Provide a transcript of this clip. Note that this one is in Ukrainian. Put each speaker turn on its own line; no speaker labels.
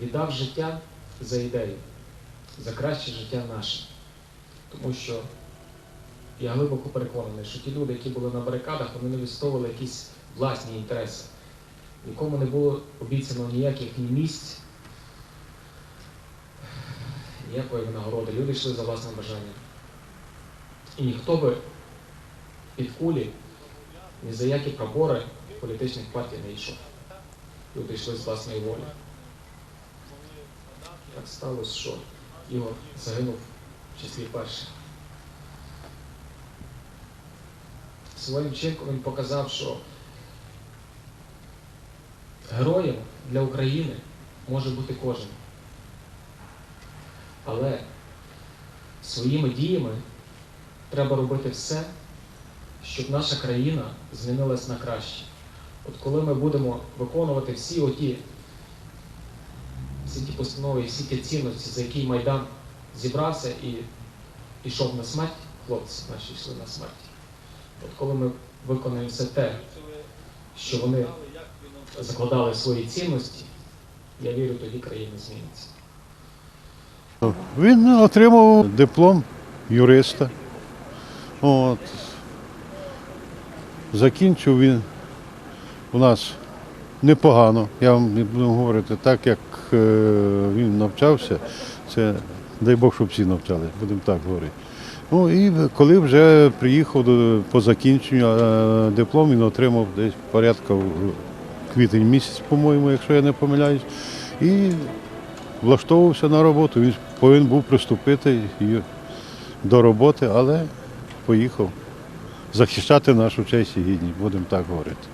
віддав життя за ідею, за краще життя наше. Тому що я глибоко переконаний, що ті люди, які були на барикадах, вони не відстоювали якісь власні інтереси, нікому не було обіцяно ніяких ні місць, ніякої винагороди. Люди йшли за власним бажанням. І ніхто би під кулі ні за які пробори політичних партій не йшов. Люди йшли з власної волі. Так сталося, що Ігор загинув в числі перших. Своїм чинком він показав, що героєм для України може бути кожен. Але своїми діями треба робити все, щоб наша країна змінилась на краще. От коли ми будемо виконувати всі оті, всі ті постанови, всі ті цінності, за які Майдан зібрався і пішов на смерть, хлопці наші йшли на смерть. От коли ми виконаємо все те, що вони закладали свої цінності, я вірю, тоді країна зміниться.
Він отримав диплом юриста. От. Закінчив він у нас непогано. Я вам не буду говорити, так як е, він навчався, це дай Бог, щоб всі навчали, будемо так говорити. Ну і коли вже приїхав до, по закінченню е, диплом, він отримав десь порядка в квітень місяць, по-моєму, якщо я не помиляюсь. І влаштовувався на роботу. Він повинен був приступити до роботи, але поїхав захищати нашу честь і гідність, будемо так говорити.